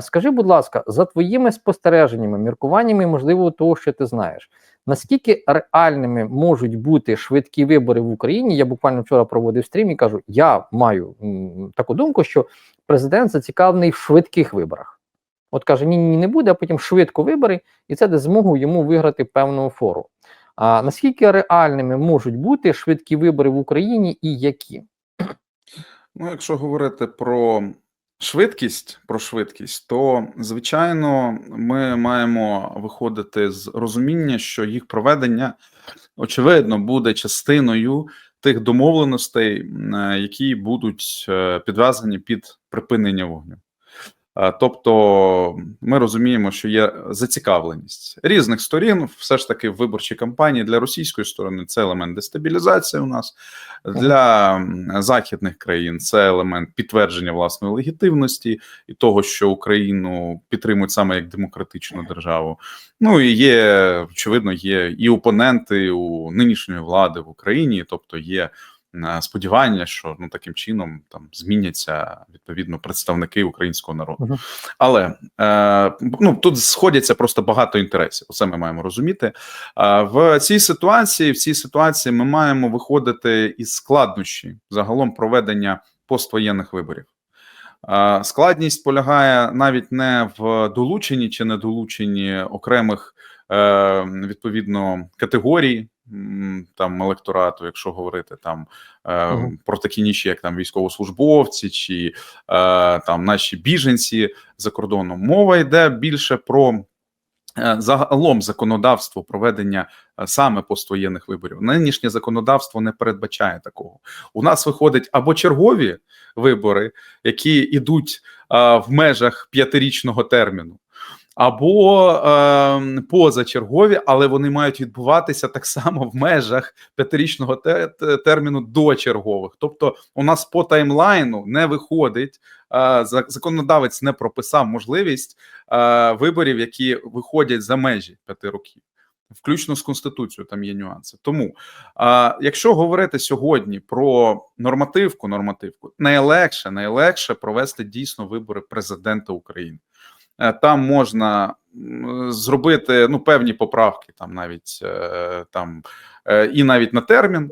Скажи, будь ласка, за твоїми спостереженнями, міркуваннями, можливо, того, що ти знаєш, наскільки реальними можуть бути швидкі вибори в Україні? Я буквально вчора проводив стрім і кажу: я маю таку думку, що президент зацікавлений в швидких виборах. От каже: ні, ні, не буде, а потім швидко вибори, і це дасть змогу йому виграти певну фору. А наскільки реальними можуть бути швидкі вибори в Україні і які? Ну, якщо говорити про швидкість, про швидкість, то звичайно ми маємо виходити з розуміння, що їх проведення очевидно буде частиною тих домовленостей, е, які будуть підвезені підв'язані під припинення вогню. Е, Тобто ми розуміємо, що є зацікавленість різних сторін, все ж таки в виборчій кампанії для російської сторони це елемент дестабілізації у нас, для західних країн це елемент підтвердження власної легітимності і того, що Україну підтримують саме як демократичну державу. Ну і є очевидно, є і опоненти у нинішньої влади в Україні, тобто є сподівання, що ну таким чином там зміняться відповідно представники українського народу. Мгм. Але е, ну тут сходяться просто багато інтересів. Це ми маємо розуміти. А в цій ситуації, в цій ситуації, ми маємо виходити із складнощі загалом проведення поствоєнних виборів. Складність полягає навіть не в долученні чи недолученні окремих е, відповідно категорій там електорату, якщо говорити там е, Мгм. про такі ніші, як там військовослужбовці чи е, там наші біженці за кордоном. Мова йде більше про е, загалом законодавство проведення е, саме поствоєнних виборів. Нинішнє законодавство не передбачає такого. У нас виходить або чергові вибори, які йдуть е, в межах п'ятирічного терміну. Або е, позачергові, але вони мають відбуватися так само в межах п'ятирічного те- те- терміну до чергових. Тобто, у нас по таймлайну не виходить. Е, законодавець не прописав можливість е, виборів, які виходять за межі п'яти років, включно з конституцією. Там є нюанси. Тому, е, якщо говорити сьогодні про нормативку, нормативку найлегше, найлегше провести дійсно вибори президента України. Е, Там можна зробити ну певні поправки, там навіть е, там е, і навіть на термін.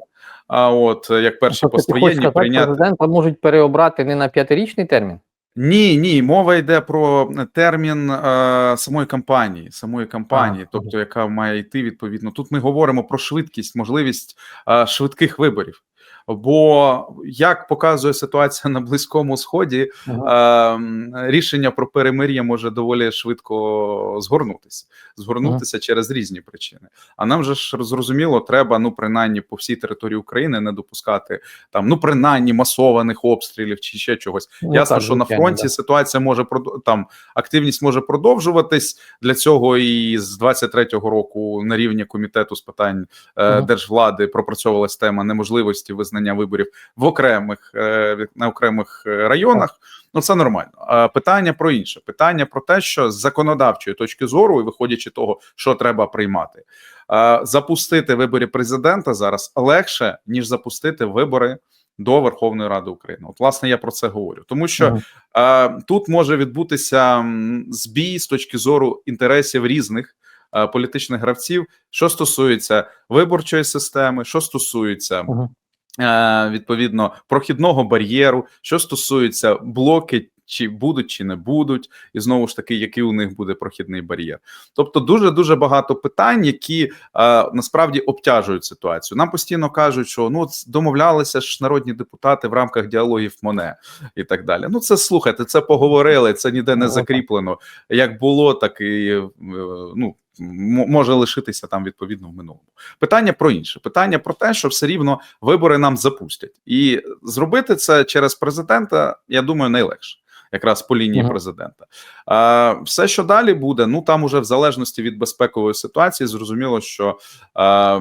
А от як перші Тобто постоянні прийняти. президента можуть переобрати не на п'ятирічний термін? Ні, ні, мова йде про термін е, самої кампанії, самої кампанії, А, тобто яка має йти відповідно. Тут ми говоримо про швидкість, можливість е, швидких виборів. Бо як показує ситуація на близькому сході, Ага. е, рішення про перемир'я може доволі швидко згорнутися, згорнутися через різні причини. А нам же ж зрозуміло, треба ну принаймні по всій території України не допускати там ну принаймні масованих обстрілів чи ще чогось. Ну, Ясно, так, що на фронті да. ситуація може там активність може продовжуватись. Для цього і з 23-го року на рівні комітету з питань е, Мгм. держвлади пропрацьовувалась тема неможливості визнання виборів в окремих е, на окремих е, районах. Ну це нормально. А питання про інше питання про те, що з законодавчої точки зору, і виходячи того, що треба приймати, е, запустити вибори президента зараз легше ніж запустити вибори до Верховної Ради України. От, власне, я про це говорю, тому що Мгм. е, тут може відбутися збій з точки зору інтересів різних. е, Політичних гравців, що стосується виборчої системи, що стосується е, відповідно прохідного бар'єру, що стосується блоки, чи будуть, чи не будуть, і знову ж таки, який у них буде прохідний бар'єр. Тобто, дуже дуже багато питань, які е, насправді обтяжують ситуацію. Нам постійно кажуть, що ну домовлялися ж народні депутати в рамках діалогів Моне і так далі. Ну це слухайте, це поговорили, це ніде не Ну, закріплено. Як було, так і е, ну. Може лишитися там відповідно в минулому питання про інше. Питання про те, що все рівно вибори нам запустять, і зробити це через президента, я думаю, найлегше. Якраз по лінії президента, а, все, що далі буде, ну там уже в залежності від безпекової ситуації, зрозуміло, що а,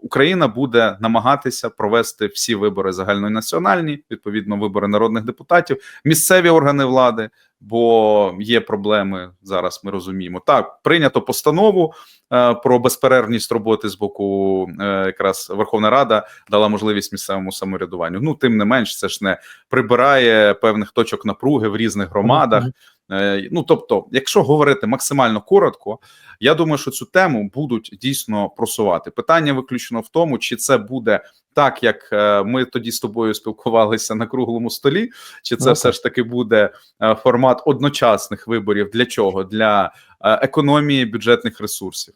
Україна буде намагатися провести всі вибори загальнонаціональні, відповідно, вибори народних депутатів, місцеві органи влади, бо є проблеми зараз. Ми розуміємо. Так, прийнято постанову е, про безперервність роботи з боку е, якраз Верховна Рада дала можливість місцевому самоврядуванню. Ну тим не менш, це ж не прибирає певних точок напруги в різних громадах. Е, Ну тобто, якщо говорити максимально коротко, я думаю, що цю тему будуть дійсно просувати. Питання виключно в тому, чи це буде так, як е, ми тоді з тобою спілкувалися на круглому столі, чи це okay. все ж таки буде е, формат одночасних виборів. Для чого? Для економії бюджетних ресурсів.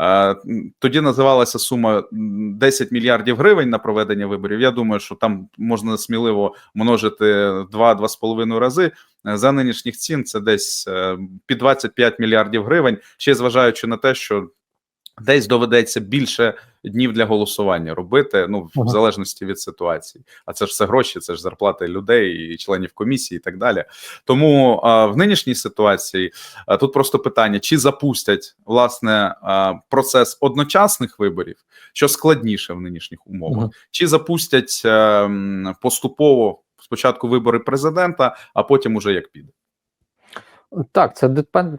Е, Тоді називалася сума м, 10 мільярдів гривень на проведення виборів. Я думаю, що там можна сміливо множити 2-2,5 рази. Е, За нинішніх цін це десь е, під 25 мільярдів гривень, ще зважаючи на те, що десь доведеться більше днів для голосування робити, ну в залежності від ситуації. А це ж все гроші, це ж зарплати людей і членів комісії, і так далі. Тому а, в нинішній ситуації а, тут просто питання: чи запустять власне а, процес одночасних виборів, що складніше в нинішніх умовах, чи запустять е, м, поступово спочатку вибори президента, а потім уже як піде. Так, це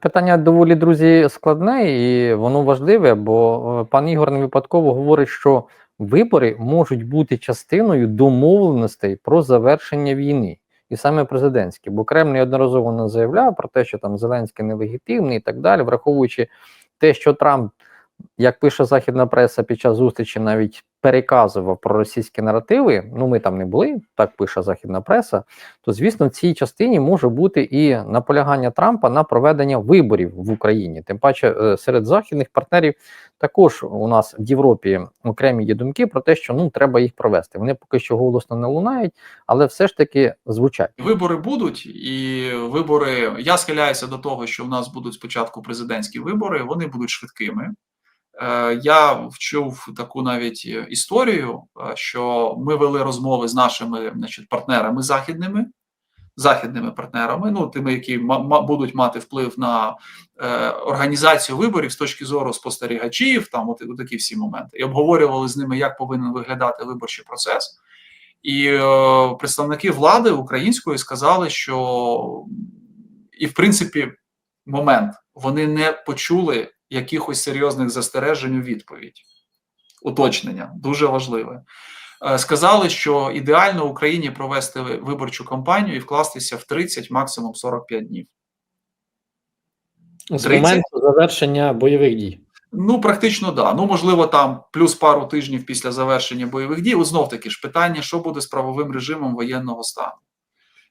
питання доволі друзі складне і воно важливе, бо е, пан Ігор не випадково говорить, що вибори можуть бути частиною домовленостей про завершення війни, і саме президентські. Бо Кремль неодноразово не заявляв про те, що там Зеленський нелегітимний і так далі, враховуючи те, що Трамп, як пише західна преса, під час зустрічі навіть переказував про російські наративи. Ну ми там не були, так пише західна преса то звісно в цій частині може бути і наполягання Трампа на проведення виборів в Україні. Тим паче е, серед західних партнерів також у нас в Європі окремі є думки про те, що ну треба їх провести. Вони поки що голосно не лунають, але все ж таки звучать. Вибори будуть, і вибори. Я схиляюся до того, що в нас будуть спочатку президентські вибори. Вони будуть швидкими. Е, Я вчув таку навіть е, історію, е, що ми вели розмови з нашими значить, партнерами західними, західними партнерами, ну тими, які будуть мати вплив на організацію виборів з точки зору спостерігачів, там от, от такі всі моменти, і обговорювали з ними, як повинен виглядати виборчий процес. І е, представники влади української сказали, що і в принципі момент вони не почули якихось серйозних застережень у відповідь. Уточнення дуже важливе. Е, Сказали, що ідеально Україні провести виборчу кампанію і вкластися в 30, максимум 45 днів. З моменту завершення бойових дій. Ну, практично да. Ну, можливо, там плюс пару тижнів після завершення бойових дій. Знов таки ж питання, що буде з правовим режимом воєнного стану.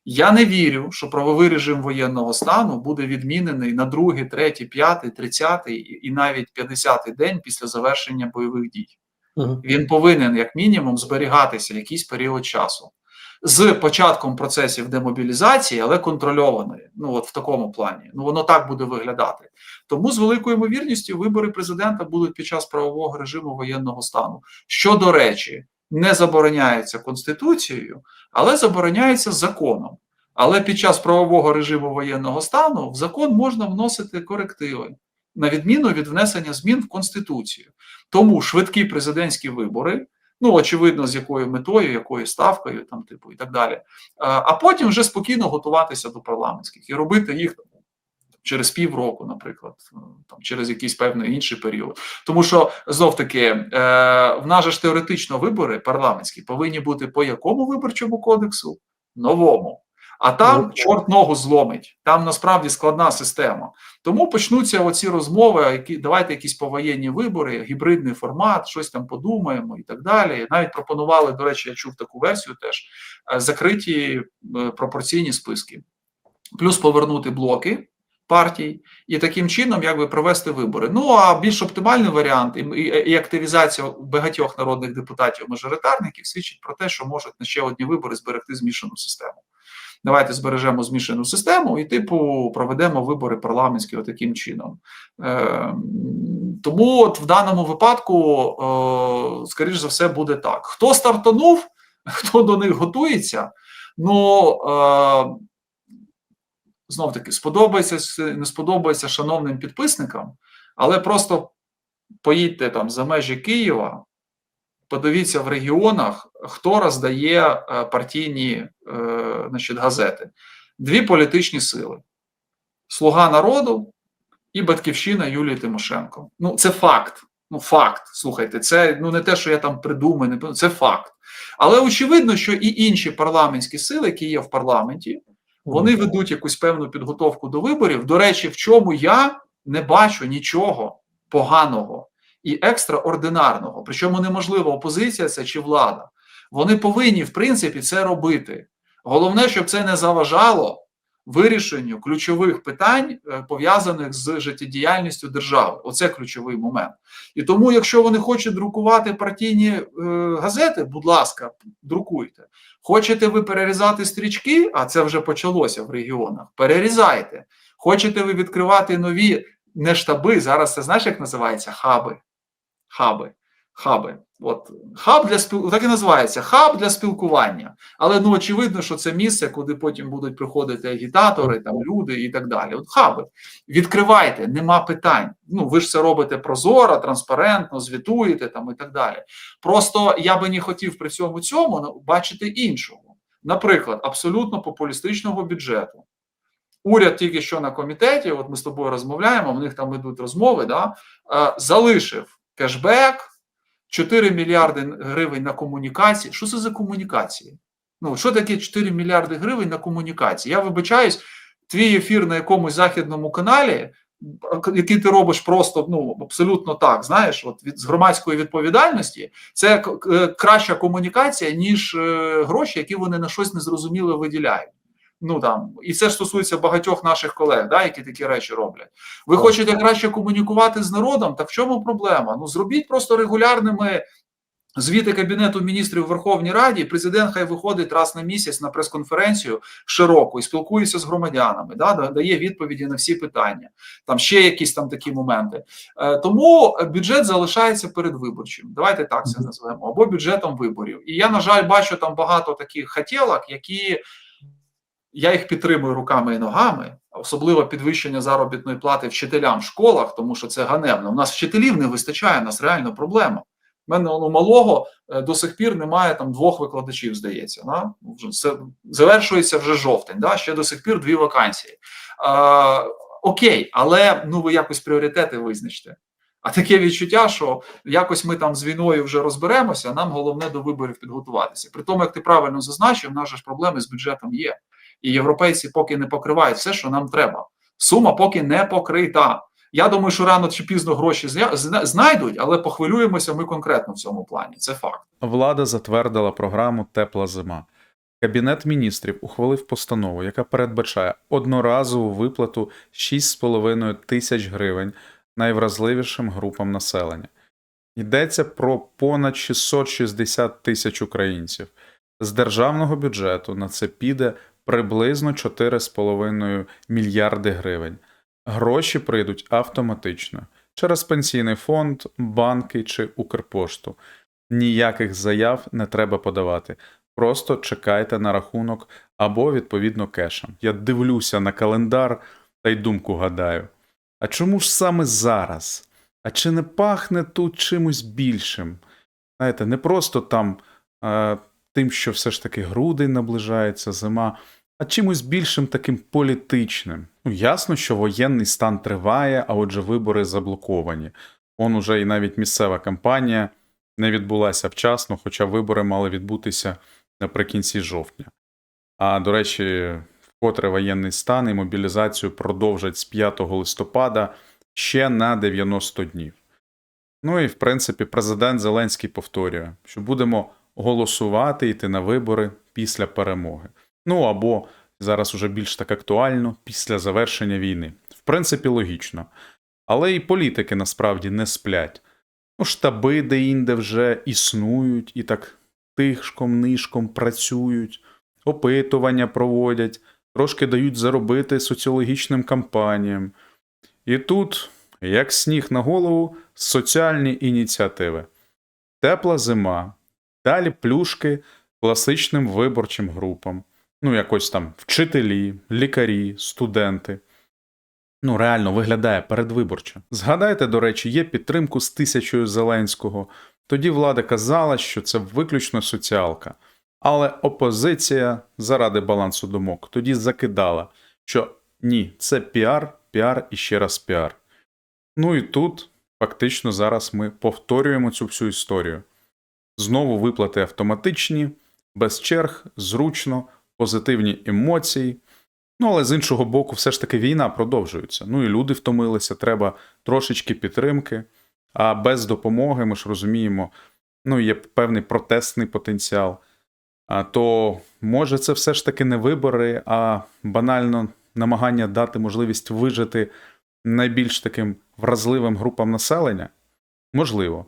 Я не вірю, що правовий режим воєнного стану буде відмінений на другий, третій, п'ятий, тридцятий і навіть п'ятдесятий день після завершення бойових дій. Угу. Він повинен, як мінімум, зберігатися якийсь період часу з початком процесів демобілізації, але контрольованої. Ну от в такому плані. Ну воно так буде виглядати. Тому з великою ймовірністю вибори президента будуть під час правового режиму воєнного стану. Що до речі, не забороняється конституцією, але забороняється законом. Але під час правового режиму воєнного стану в закон можна вносити корективи, на відміну від внесення змін в конституцію. Тому швидкі президентські вибори, ну очевидно, з якою метою, якою ставкою, там типу і так далі. А, потім вже спокійно готуватися до парламентських і робити їх через півроку, наприклад, е, там через якийсь певний інший період. Тому що знов таки е, в нас ж теоретично вибори парламентські повинні бути по якому виборчому кодексу? Новому. А там Ну, чорт ногу зломить. Там насправді складна система. Тому почнуться оці розмови, які давайте якісь повоєнні вибори, гібридний формат, щось там подумаємо і так далі. Навіть пропонували, до речі, я чув таку версію теж е, закриті пропорційні списки, плюс повернути блоки партій і таким чином якби провести вибори. Ну а більш оптимальний варіант і, і, і активізація багатьох народних депутатів-мажоритарників свідчить про те, що можуть на ще одні вибори зберегти змішану систему. Давайте збережемо змішану систему і, типу, проведемо вибори парламентські таким чином. Е, тому от в даному випадку, е, скоріш за все, буде так. Хто стартанув, хто до них готується, ну е, знов таки сподобається, не сподобається шановним підписникам, але просто поїдьте там за межі Києва, подивіться в регіонах, хто роздає е, партійні е, значить, газети. Дві політичні сили: Слуга народу і Батьківщина Юлії Тимошенко. Ну, це факт. Ну, факт. Слухайте, це ну не те, що я там придумаю, не це факт. Але очевидно, що і інші парламентські сили, які є в парламенті, Вони ведуть якусь певну підготовку до виборів. До речі, в чому я не бачу нічого поганого і екстраординарного. Причому неможливо, опозиція це чи влада. Вони повинні, в принципі, це робити. Головне, щоб це не заважало вирішенню ключових питань, е, пов'язаних з життєдіяльністю держави. Оце ключовий момент. І тому, якщо вони хочуть друкувати партійні е, газети, будь ласка, друкуйте. Хочете ви перерізати стрічки, а це вже почалося в регіонах. Перерізайте. Хочете ви відкривати нові не штаби, зараз це знаєш, як називається? Хаби. Хаби. Хаби. От хаб для спіл... так і називається хаб для спілкування. Але ну очевидно, що це місце, куди потім будуть приходити агітатори, там люди і так далі. От хаби. Відкривайте, нема питань. Ну ви ж це робите прозоро, транспарентно, звітуєте там і так далі. Просто я би не хотів при цьому цьому ну, бачити іншого. Наприклад, абсолютно популістичного бюджету. Уряд тільки що на комітеті, от ми з тобою розмовляємо, в них там ідуть розмови, да, е, залишив кешбек, 4 мільярди гривень на комунікації. Що це за комунікації? Ну, що таке 4 мільярди гривень на комунікації? Я вибачаюсь, твій ефір на якомусь західному каналі, який ти робиш просто ну, абсолютно так, знаєш, от від з громадської відповідальності, це к- краща комунікація, ніж е, гроші, які вони на щось незрозуміле виділяють. Ну там і це ж стосується багатьох наших колег, да, які такі речі роблять. Ви хочете краще комунікувати з народом? Так в чому проблема? Ну зробіть просто регулярними звіти Кабінету міністрів Верховній Раді. Президент хай виходить раз на місяць на прес-конференцію широку і спілкується з громадянами, да, да- дає відповіді на всі питання. Там ще якісь там такі моменти. Е, тому бюджет залишається передвиборчим. Давайте так це назвемо, або бюджетом виборів. І я, на жаль, бачу там багато таких хотілок, які я їх підтримую руками і ногами, особливо підвищення заробітної плати вчителям в школах, тому що це ганебно. У нас вчителів не вистачає, у нас реально проблема. У мене у малого е, до сих пір немає там двох викладачів, здається. Да? Це завершується вже жовтень. Да? Ще до сих пір дві вакансії. Е, окей, але ну ви якось пріоритети визначте. А таке відчуття, що якось ми там з війною вже розберемося, нам головне до виборів підготуватися. При тому, як ти правильно зазначив, в нас ж проблеми з бюджетом є. І європейці поки не покривають все, що нам треба. Сума поки не покрита. Я думаю, що рано чи пізно гроші знайдуть, але похвилюємося ми конкретно в цьому плані. Це факт. Влада затвердила програму Тепла зима. Кабінет міністрів ухвалив постанову, яка передбачає одноразову виплату 6,5 тисяч гривень найвразливішим групам населення. Йдеться про понад 660 тисяч українців. З державного бюджету на це піде приблизно 4,5 мільярди гривень. Гроші прийдуть автоматично через пенсійний фонд, банки чи Укрпошту. Ніяких заяв не треба подавати. Просто чекайте на рахунок або відповідно кешем. Я дивлюся на календар та й думку гадаю. А чому ж саме зараз? А чи не пахне тут чимось більшим? Знаєте, не просто там е, тим, що все ж таки грудень наближається, зима, а чимось більшим таким політичним. Ну, ясно, що воєнний стан триває, а отже, вибори заблоковані. Он уже і навіть місцева кампанія не відбулася вчасно, хоча вибори мали відбутися наприкінці жовтня. А до речі, вкотре воєнний стан і мобілізацію продовжать з 5 листопада ще на 90 днів. Ну і в принципі, президент Зеленський повторює, що будемо голосувати йти на вибори після перемоги. Ну або зараз уже більш так актуально після завершення війни. В принципі, логічно. Але і політики насправді не сплять. Ну, штаби де-інде вже існують і так тишком нишком працюють, опитування проводять, трошки дають заробити соціологічним кампаніям. І тут, як сніг на голову, соціальні ініціативи. Тепла зима, далі плюшки класичним виборчим групам. Ну, якось там вчителі, лікарі, студенти. Ну, реально виглядає передвиборчо. Згадайте, до речі, є підтримку з тисячою Зеленського. Тоді влада казала, що це виключно соціалка. Але опозиція заради балансу думок тоді закидала, що ні, це піар, піар і ще раз піар. Ну і тут фактично зараз ми повторюємо цю всю історію. Знову виплати автоматичні, без черг, зручно, позитивні емоції. Ну, але з іншого боку, все ж таки війна продовжується. Ну і люди втомилися, треба трошечки підтримки. А без допомоги, ми ж розуміємо, ну, є певний протестний потенціал. А то може це все ж таки не вибори, а банально намагання дати можливість вижити найбільш таким вразливим групам населення? Можливо.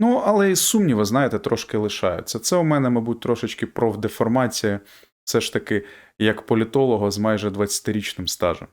Ну, але і сумніви, знаєте, трошки лишаються. Це у мене, мабуть, трошечки профдеформація, все ж таки, як політолога з майже 20-річним стажем.